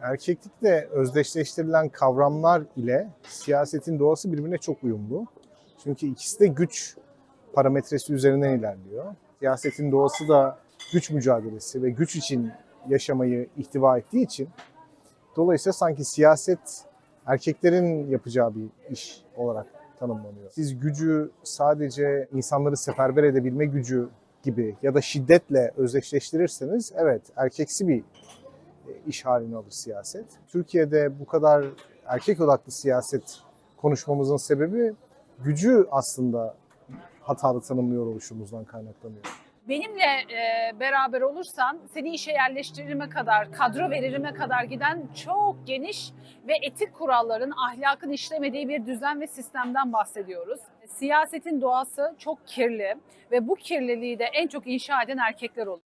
Erkeklikle özdeşleştirilen kavramlar ile siyasetin doğası birbirine çok uyumlu. Çünkü ikisi de güç parametresi üzerinden ilerliyor. Siyasetin doğası da güç mücadelesi ve güç için yaşamayı ihtiva ettiği için dolayısıyla sanki siyaset erkeklerin yapacağı bir iş olarak tanımlanıyor. Siz gücü sadece insanları seferber edebilme gücü gibi ya da şiddetle özdeşleştirirseniz evet erkeksi bir iş haline alır siyaset. Türkiye'de bu kadar erkek odaklı siyaset konuşmamızın sebebi gücü aslında hatalı tanımlıyor oluşumuzdan kaynaklanıyor. Benimle e, beraber olursan seni işe yerleştirime kadar, kadro veririme kadar giden çok geniş ve etik kuralların, ahlakın işlemediği bir düzen ve sistemden bahsediyoruz. Siyasetin doğası çok kirli ve bu kirliliği de en çok inşa eden erkekler oluyor.